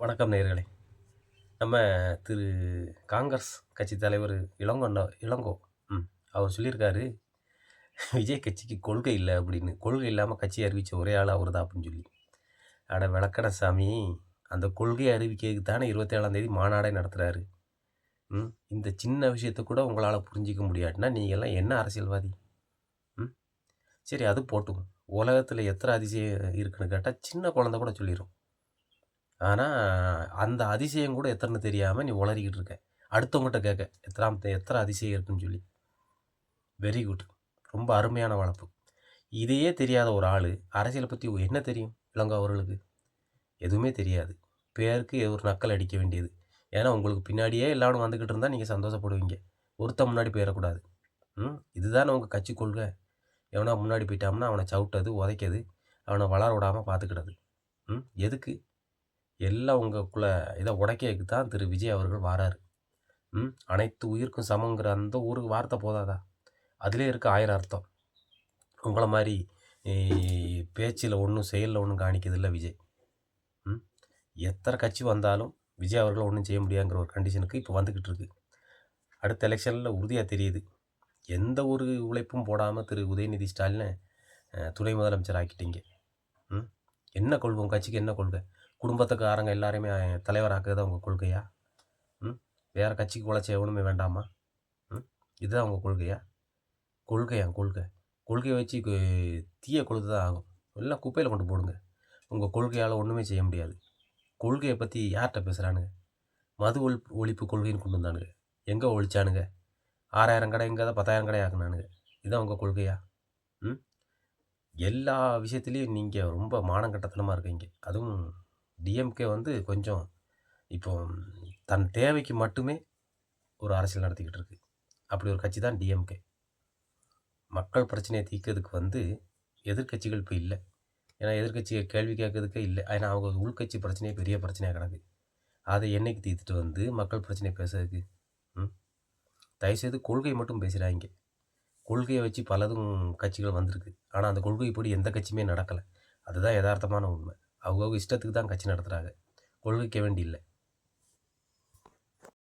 வணக்கம் நேர்களே நம்ம திரு காங்கிரஸ் கட்சி தலைவர் இளங்கோ இளங்கோ ம் அவர் சொல்லியிருக்காரு விஜய் கட்சிக்கு கொள்கை இல்லை அப்படின்னு. கொள்கை இல்லாமல் கட்சி அறிவித்த ஒரே ஆள் அவர் தான் அப்படின்னு சொல்லி. அட விளக்கண சாமி அந்த கொள்கையை அறிவிக்கிறதுக்கு தானே இருபத்தேழாந்தேதி மாநாடே நடத்துகிறாரு ம் இந்த சின்ன விஷயத்தை கூட உங்களால் புரிஞ்சிக்க முடியாட்டினா நீங்கள்லாம் என்ன அரசியல்வாதி? ம் சரி அது போட்டும் உலகத்தில் எத்தனை அதிசயம் இருக்குன்னு கேட்டால் சின்ன குழந்தை கூட சொல்லிடும் ஆனால் அந்த அதிசயம் கூட எத்தனை தெரியாமல் நீ உளறிக்கிட்டு இருக்க. அடுத்தவங்ககிட்ட கேட்க எத்தனாம் எத்தனை அதிசயம் இருக்குன்னு சொல்லி. வெரி குட் ரொம்ப அருமையான வளர்ப்பு இதையே தெரியாத ஒரு ஆள் அரசியலை பற்றி என்ன தெரியும் இளங்கோ அவர்களுக்கு? எதுவுமே தெரியாது. பேருக்கு ஒரு நக்கல் அடிக்க வேண்டியது. ஏன்னா உங்களுக்கு பின்னாடியே எல்லாரும் வந்துக்கிட்டு இருந்தால் நீங்கள் சந்தோஷப்படுவீங்க. ஒருத்தன் முன்னாடி போயிடக்கூடாது ம்? இதுதானே உங்கள் கட்சி கொள்கை. எவனா முன்னாடி போயிட்டாம்னா அவனை சவுட்டது உதைக்கிறது அவனை வளர விடாமல் பார்த்துக்கிடாது ம்? எதுக்கு? எல்லாம் உங்களுக்குள்ளே இதை உடைக்கிறதுக்கு தான் திரு. விஜய் அவர்கள் வாரார். ம் அனைத்து உயிருக்கும் சமங்கிற அந்த ஊருக்கு வார்த்தை போதாதா? அதிலே இருக்க ஆயிரம் அர்த்தம். உங்களை மாதிரி பேச்சில் ஒன்றும் செயலில் ஒன்றும் காணிக்கிறதில்ல விஜய். ம் எத்தனை கட்சி வந்தாலும் விஜய் அவர்கள் ஒன்றும் செய்ய முடியாங்கிற ஒரு கண்டிஷனுக்கு இப்போ வந்துக்கிட்டு இருக்கு. அடுத்த எலெக்ஷனில் உறுதியாக தெரியுது. எந்த ஒரு உழைப்பும் போடாமல் திரு. உதயநிதி ஸ்டாலினை துணை முதலமைச்சர் ஆக்கிட்டீங்க. ம் என்ன கொள்கை? உங்கள் கட்சிக்கு என்ன கொள்கை? குடும்பத்துக்காரங்க எல்லாரையுமே தலைவராக்குறது உங்கள் கொள்கையா? ம்? வேறு கட்சிக்கு உழைச்ச எவனுமே வேண்டாமா? ம்? இதுதான் உங்கள் கொள்கையா? கொள்கையா கொள்கை. கொள்கையை வச்சு தீய கொழுத்து தான் ஆகும். எல்லாம் குப்பையில் கொண்டு போடுங்க. உங்கள் கொள்கையால் ஒன்றுமே செய்ய முடியாது. கொள்கையை பற்றி யார்கிட்ட பேசுகிறானுங்க மது ஒழி ஒழிப்பு கொள்கைன்னு கொண்டு வந்தானுங்க. எங்கே ஒழிச்சானுங்க? ஆறாயிரம் கடை எங்கே தான் பத்தாயிரம் கடை ஆக்குனானுங்க. இதுதான் உங்கள் கொள்கையா? ம்? எல்லா விஷயத்துலேயும் நீங்கள் ரொம்ப மானங்கட்டத்தனமாக இருக்கீங்க. அதுவும் டிஎம்கே வந்து கொஞ்சம் இப்போ தன் தேவைக்கு மட்டுமே ஒரு அரசியல் நடத்திக்கிட்டு இருக்கு. அப்படி ஒரு கட்சி தான் டிஎம்கே மக்கள் பிரச்சனையை தீர்க்கிறதுக்கு வந்து எதிர்கட்சிகள் இப்போ இல்லை. ஏன்னா எதிர்கட்சியை கேள்வி கேட்கறதுக்கே இல்லை. ஏன்னா அவங்க உள்கட்சி பிரச்சனையே பெரிய பிரச்சனையாக கிடக்கு. அதை என்னைக்கு தீர்த்துட்டு வந்து மக்கள் பிரச்சனை பேசுறதுக்கு? ம்? தயவுசெய்து கொள்கை மட்டும் பேசுகிறாங்க கொள்கையை வச்சு பலதும் கட்சிகள் வந்திருக்கு. ஆனால் அந்த கொள்கைப்படி எந்த கட்சியுமே நடக்கலை. அதுதான் யதார்த்தமான உண்மை. அவங்கவுங்க இஷ்டத்துக்கு தான் கட்சி நடத்துகிறாங்க கொள்கைக்க வேண்டி இல்லை